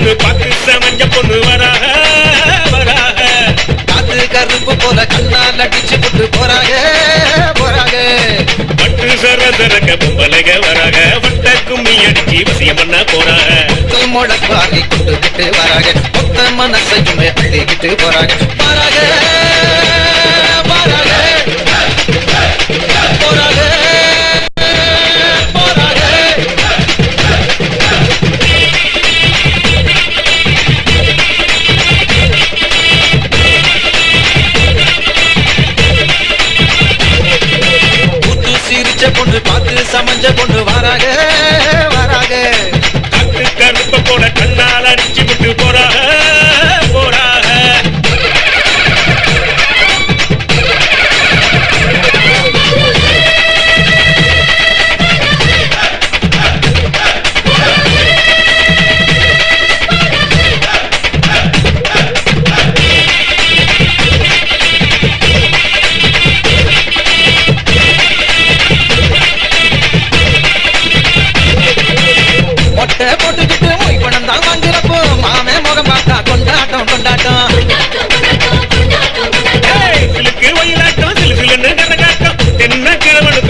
பொண்ணு பார்த்து செமஞ்ச பொண்ணு வராக வராக. காத்து கருப்பு போல கண்ணா நடிச்சு போட்டு போறாங்க போறாங்க பட்டு சரதரங்க பொம்பளைக வராக வட்ட கும்மி அடிச்சு வசியம் பண்ண போறாங்க முழக்கு ஆகி கொண்டு கிட்டு வராங்க மொத்த மனசையுமே அள்ளிக்கிட்டு போறாங்க வராங்க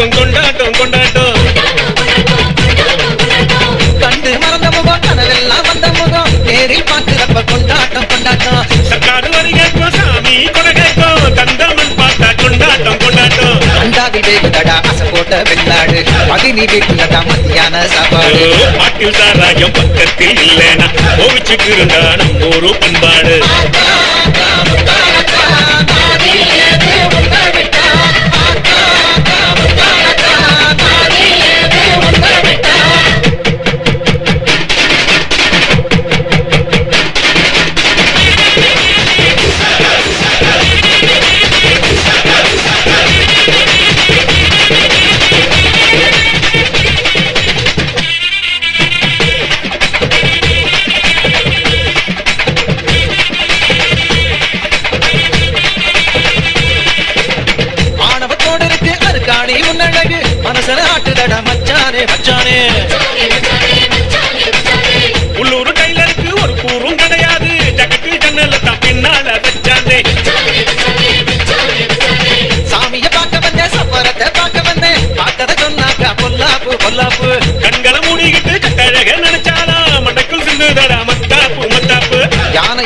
கொண்டாட்டம் கொண்டாட்டம் கொண்டாட்டம் கண்டு மறந்த முகம் கனவெல்லாம் வந்த முகம் நேரில் பார்க்கிறப்ப கொண்டாட்டம் கொண்டாட்டம் சக்காடு வரி கேட்போம் சாமி கொடை கேட்போம் தந்தமன் பார்த்தா கொண்டாட்டம் கொண்டாட்டம் அண்டாதி தேவதடா அசை போட்ட வெள்ளாடு மகினி வீட்டுலதான் மத்தியான சாப்பாடு பாட்டில் சாராயம் பக்கத்தில் இல்லைனா கோவிச்சுக்கு இருந்தா நம்ம ஒரு பண்பாடு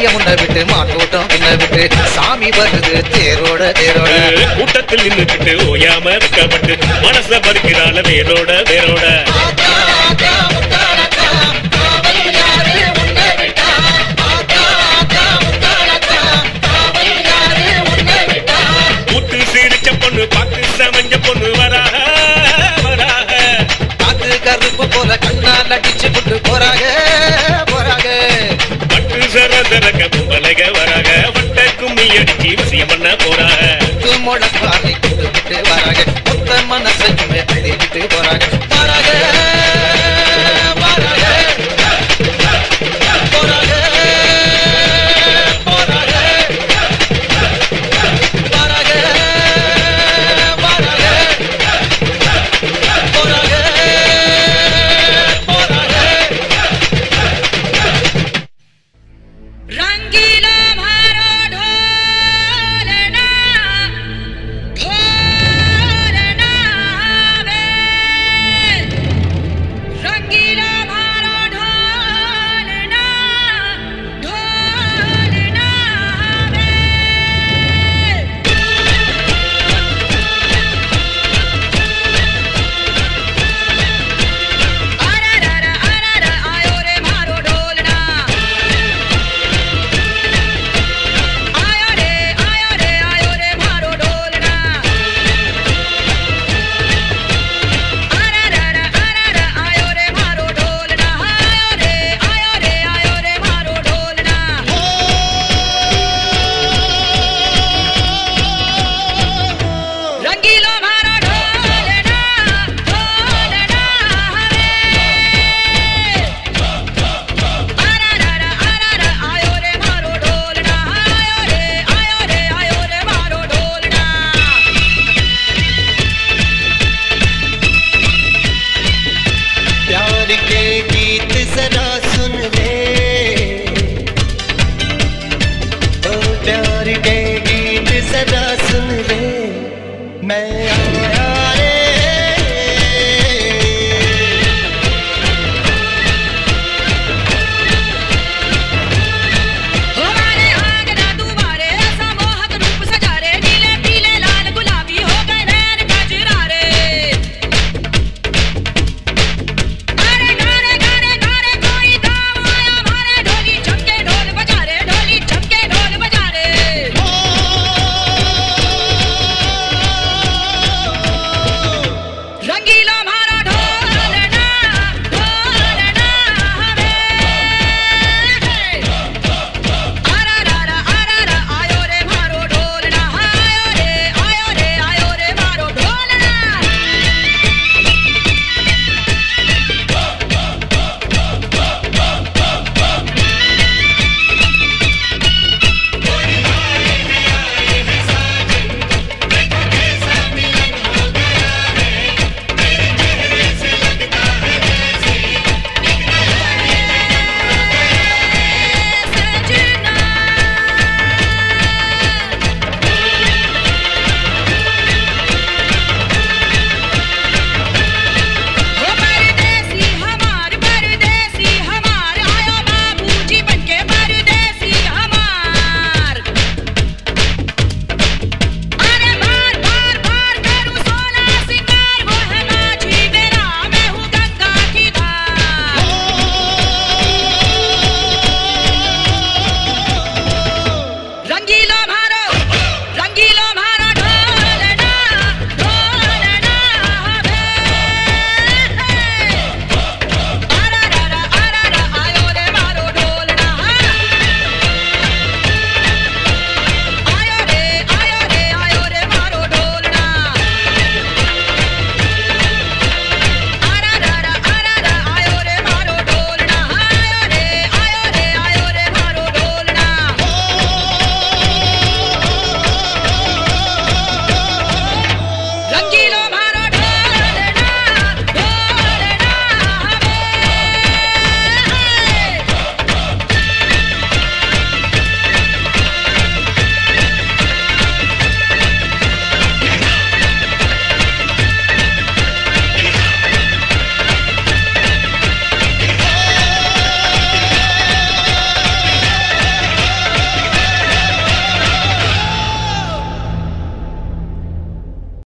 ஐய முன்ன விட்டு மாட்டோட்டம். முன்ன விட்டு சாமி வருது தேரோட தேரோட. கூட்டத்தில் நின்றுக்கிட்டு ஓயாம இருக்கப்பட்டு மனச பறிக்கிறாள் வேரோட வேரோட. போறாங்க.